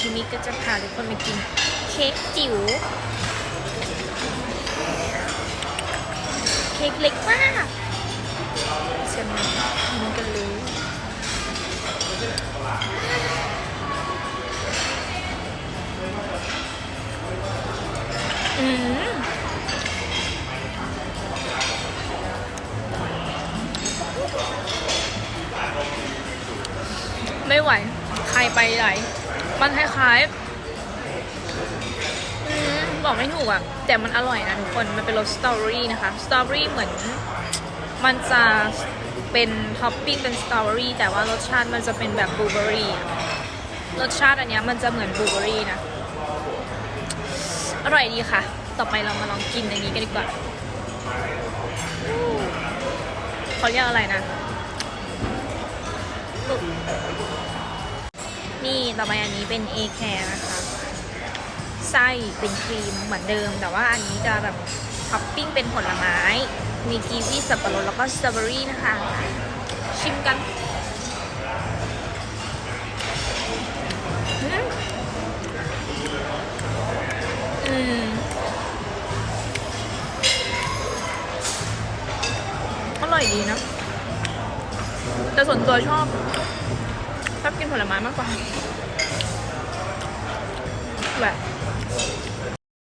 คิมิก็จะพาทุกคนไปกินเค้กจิ๋ว เค้กเล็กมากเชิญมากินกันเลยอืมไม่ไหว ใครไปไหนมันคล้ายๆอืมบอกไม่ถูกอะ แต่มันอร่อยนะทุกคน มันเป็นรสสตรอเบอรี่นะคะ สตรอเบอรี่เหมือน มันจะเป็นท็อปปิ้งเป็นสตรอเบอรี่แต่ว่ารสชาติมันจะเป็นแบบบลูเบอรี่อะรสชาติอันเนี้ยมันจะเหมือนบลูเบอรี่นะ อร่อยดีค่ะ ต่อไปเรามาลองกินอันนี้กันดีกว่าเขาเรียกอะไรนะ นี่ต่อไปอันนี้เป็น A care นะคะไส้เป็นครีมเหมือนเดิม แต่ว่าอันนี้จะแบบท็อปปิ้งเป็นผลไม้ มีกีวีสับปะรดแล้วก็สตรอเบอรี่นะคะ ชิมกันอืมอร่อยดีนะ แต่ส่วนตัวชอบ ผลไม้มากกว่าแบบ